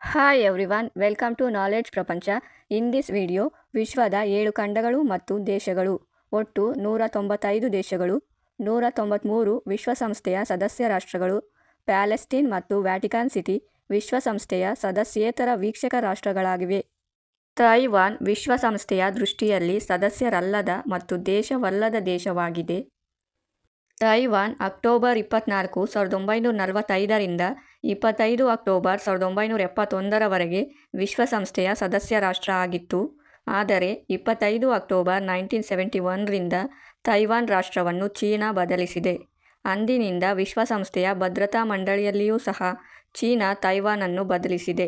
Hi everyone welcome to knowledge ಪ್ರಪಂಚ in this video ವಿಶ್ವದ ಏಳು ಖಂಡಗಳು ಮತ್ತು ದೇಶಗಳು, ಒಟ್ಟು ನೂರ ತೊಂಬತ್ತೈದು ದೇಶಗಳು, ನೂರ ತೊಂಬತ್ತ್ಮೂರು ವಿಶ್ವಸಂಸ್ಥೆಯ ಸದಸ್ಯ ರಾಷ್ಟ್ರಗಳು, ಪ್ಯಾಲೆಸ್ಟೀನ್ ಮತ್ತು ವ್ಯಾಟಿಕಾನ್ ಸಿಟಿ ವಿಶ್ವಸಂಸ್ಥೆಯ ಸದಸ್ಯೇತರ ವೀಕ್ಷಕ ರಾಷ್ಟ್ರಗಳಾಗಿವೆ. ತೈವಾನ್ ವಿಶ್ವಸಂಸ್ಥೆಯ ದೃಷ್ಟಿಯಲ್ಲಿ ಸದಸ್ಯರಲ್ಲದ ಮತ್ತು ದೇಶವಲ್ಲದ ದೇಶವಾಗಿದೆ. ತೈವಾನ್ ಅಕ್ಟೋಬರ್ ಇಪ್ಪತ್ನಾಲ್ಕು ಸಾವಿರದ ಒಂಬೈನೂರ ನಲವತ್ತೈದರಿಂದ ಇಪ್ಪತ್ತೈದು ಅಕ್ಟೋಬರ್ ಸಾವಿರದ ಒಂಬೈನೂರ ಎಪ್ಪತ್ತೊಂದರವರೆಗೆ ವಿಶ್ವಸಂಸ್ಥೆಯ ಸದಸ್ಯ ರಾಷ್ಟ್ರ ಆಗಿತ್ತು. ಆದರೆ ಇಪ್ಪತ್ತೈದು ಅಕ್ಟೋಬರ್ ನೈನ್ಟೀನ್ ಸೆವೆಂಟಿ ಒನ್ರಿಂದ ತೈವಾನ್ ರಾಷ್ಟ್ರವನ್ನು ಚೀನಾ ಬದಲಿಸಿದೆ. ಅಂದಿನಿಂದ ವಿಶ್ವಸಂಸ್ಥೆಯ ಭದ್ರತಾ ಮಂಡಳಿಯಲ್ಲಿಯೂ ಸಹ ಚೀನಾ ತೈವಾನನ್ನು ಬದಲಿಸಿದೆ.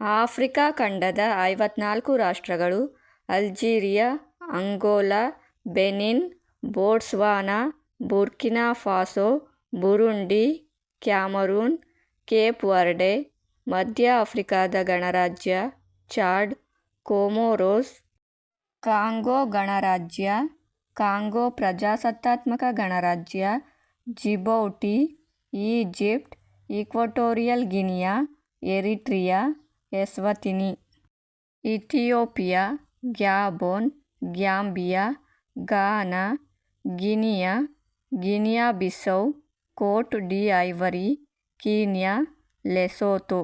ಆಫ್ರಿಕಾ ಖಂಡದ ಐವತ್ನಾಲ್ಕು ರಾಷ್ಟ್ರಗಳು, Algeria, Angola, Benin, Botswana Burkina Faso, Burundi, Cameroon, Cape Verde, ಮಧ್ಯ ಆಫ್ರಿಕಾದ ಗಣರಾಜ್ಯ, ಚಾಡ್ ಕೋಮೋರೋಸ್ ಕಾಂಗೋ ಗಣರಾಜ್ಯ, ಕಾಂಗೋ ಪ್ರಜಾಸತ್ತಾತ್ಮಕ ಗಣರಾಜ್ಯ, Djibouti, Egypt Equatorial Guinea, Eritrea, Eswatini, Ethiopia, Gabon, Gambia Ghana Guinea Guinea Bissau Cote d' Ivoire, Kenya Lesotho.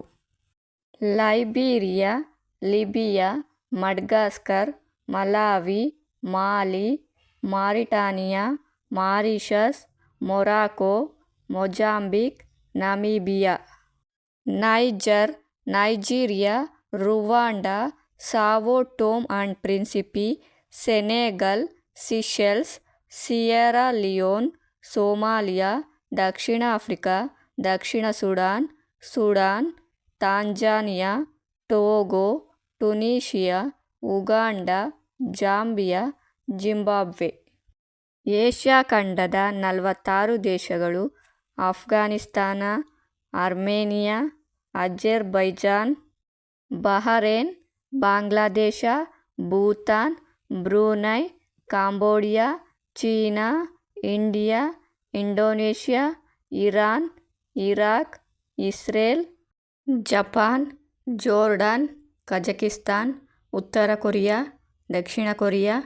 Liberia, Libya, Madagascar, Malawi, Mali, Mauritania, Mauritius, Morocco, Mozambique, Namibia. Niger, Nigeria, Rwanda, Sao Tome and Principe, Senegal, Seychelles Sierra Leone, Somalia, Dakshina Africa, Dakshina Sudan Sudan, Tanzania, Togo Tunisia Uganda, Zambia, Zimbabwe. Asia ಖಂಡದ ನಲವತ್ತಾರು ದೇಶಗಳು Afghanistan Armenia Azerbaijan, Bahrain, Bangladesh, Bhutan, Brunei, Cambodia China, India, Indonesia, Iran, Iraq, Israel, Japan, Jordan Kazakhstan उत्तर Korea, दक्षिण Korea,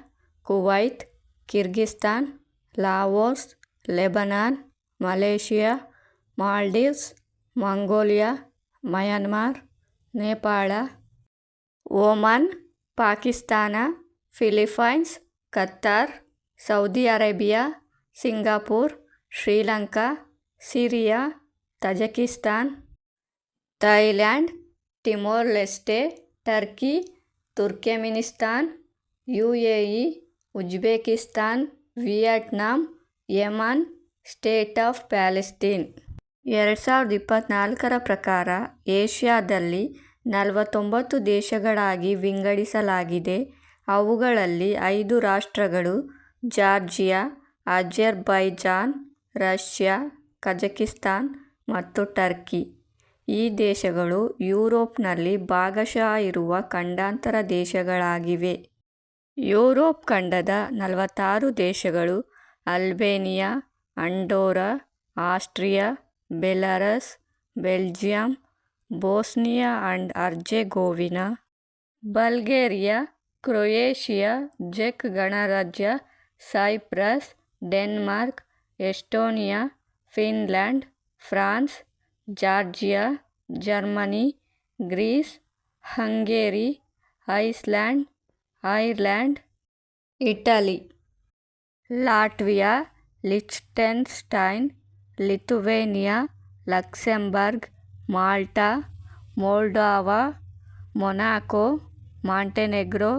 Kuwait, Kyrgyzstan, Laos, Lebanon, Malaysia, Maldives, Mongolia Myanmar Nepal Oman, Pakistan Philippines Qatar Saudi Arabia, Singapore, Sri Lanka, Syria, Tajikistan Thailand Timor Leste Turkey, Turkmenistan U A E Uzbekistan Vietnam Yemen, state of Palestine. ಎರಡು ಸಾವಿರದ ಇಪ್ಪತ್ತ್ನಾಲ್ಕರ ಪ್ರಕಾರ ಏಷ್ಯಾದಲ್ಲಿ ನಲವತ್ತೊಂಬತ್ತು ದೇಶಗಳಾಗಿ ವಿಂಗಡಿಸಲಾಗಿದೆ. ಅವುಗಳಲ್ಲಿ ಐದು ರಾಷ್ಟ್ರಗಳು Georgia, Azerbaijan, Russia, Kazakhstan ಮತ್ತು ಟರ್ಕಿ. ಈ ದೇಶಗಳು ಯುರೋಪ್ನಲ್ಲಿ ಭಾಗಶಃ ಇರುವ ಖಂಡಾಂತರ ದೇಶಗಳಾಗಿವೆ. ಯುರೋಪ್ ಖಂಡದ ನಲವತ್ತಾರು ದೇಶಗಳು Albania, Andorra, Austria, Belarus, Belgium, Bosnia and Herzegovina, Bulgaria, Croatia ಜೆಕ್ ಗಣರಾಜ್ಯ Cyprus Denmark Estonia Finland France Georgia Germany Greece Hungary Iceland Ireland Italy Latvia Liechtenstein Lithuania Luxembourg Malta Moldova Monaco Montenegro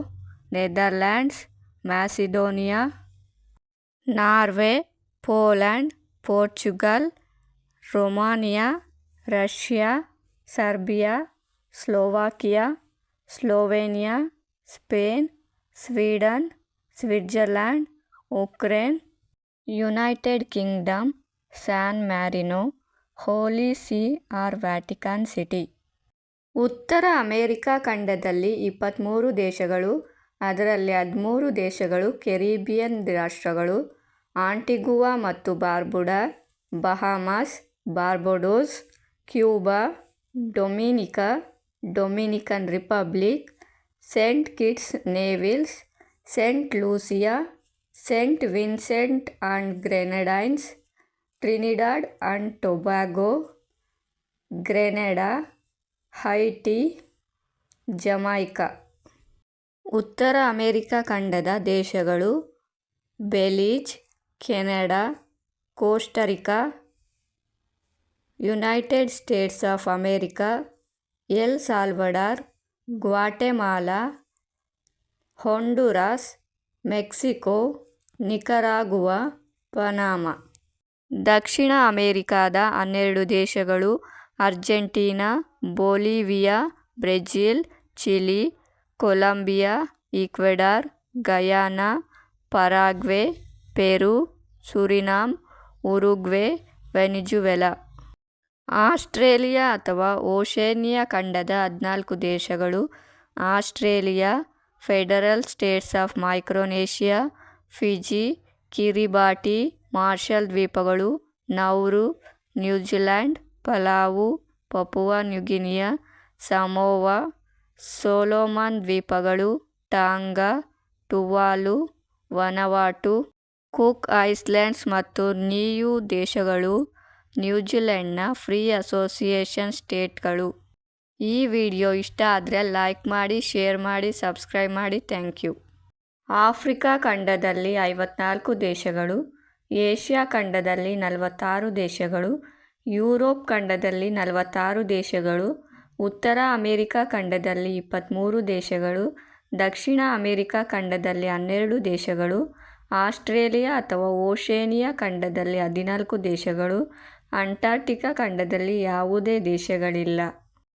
Netherlands Macedonia Norway Poland Portugal, Romania, Russia, Serbia, Slovakia, Slovenia, Spain, Sweden, Switzerland, Ukraine, United Kingdom, San Marino, Holy see or Vatican City. ಉತ್ತರ America ಖಂಡದಲ್ಲಿ ಇಪ್ಪತ್ತ್ಮೂರು ದೇಶಗಳು ಅದರಲ್ಲಿ ಹದಿಮೂರು ದೇಶಗಳು, Caribbean ರಾಷ್ಟ್ರಗಳು, Antigua ಮತ್ತು Barbuda, Bahamas, Barbados, Cuba, Dominica, Dominican Republic, Saint Kitts Nevis, Saint Lucia, Saint Vincent and Grenadines, Trinidad and Tobago Grenada, Haiti, Jamaica. ಉತ್ತರ ಅಮೆರಿಕ ಖಂಡದ ದೇಶಗಳು Belize, Canada Costa Rica United States of America, El Salvador, Guatemala, Honduras, Mexico, Nicaragua, Panama. ದಕ್ಷಿಣ ಅಮೇರಿಕಾದ ಹನ್ನೆರಡು ದೇಶಗಳು Argentina, Bolivia, Brazil, Chile Colombia, Ecuador, Guyana, Paraguay, Peru, Suriname, Uruguay, Venezuela. Australia ಅಥವಾ Oceania ಖಂಡದ ಹದಿನಾಲ್ಕು ದೇಶಗಳು Australia, federal states of Micronesia, Fiji, Kiribati, Marshall ದ್ವೀಪಗಳು, Nauru, New Zealand, Palau, Papua New Guinea Samoa Solomon ದ್ವೀಪಗಳು, Tonga, Tuvalu, ವನವಾಟು, cook ಐಸ್ಲ್ಯಾಂಡ್ಸ್ ಮತ್ತು Niue ದೇಶಗಳು, ನ್ಯೂಜಿಲೆಂಡ್ನ free association ಸ್ಟೇಟ್ಗಳು. ಈ video ಇಷ್ಟ ಆದರೆ ಲೈಕ್ ಮಾಡಿ, ಶೇರ್ ಮಾಡಿ, ಸಬ್ಸ್ಕ್ರೈಬ್ ಮಾಡಿ. Thank you. ಆಫ್ರಿಕಾ ಖಂಡದಲ್ಲಿ ಐವತ್ನಾಲ್ಕು ದೇಶಗಳು, ಏಷ್ಯಾ ಖಂಡದಲ್ಲಿ ನಲವತ್ತಾರು ದೇಶಗಳು, ಯುರೋಪ್ ಖಂಡದಲ್ಲಿ ನಲವತ್ತಾರು ದೇಶಗಳು ಉತ್ತರ ಅಮೆರಿಕ ಖಂಡದಲ್ಲಿ ಇಪ್ಪತ್ತ್ಮೂರು ದೇಶಗಳು, ದಕ್ಷಿಣ ಅಮೆರಿಕ ಖಂಡದಲ್ಲಿ ಹನ್ನೆರಡು ದೇಶಗಳು, ಆಸ್ಟ್ರೇಲಿಯಾ ಅಥವಾ ಓಷೇನಿಯಾ ಖಂಡದಲ್ಲಿ ಹದಿನಾಲ್ಕು ದೇಶಗಳು ಅಂಟಾರ್ಟಿಕಾ ಖಂಡದಲ್ಲಿ ಯಾವುದೇ ದೇಶಗಳಿಲ್ಲ.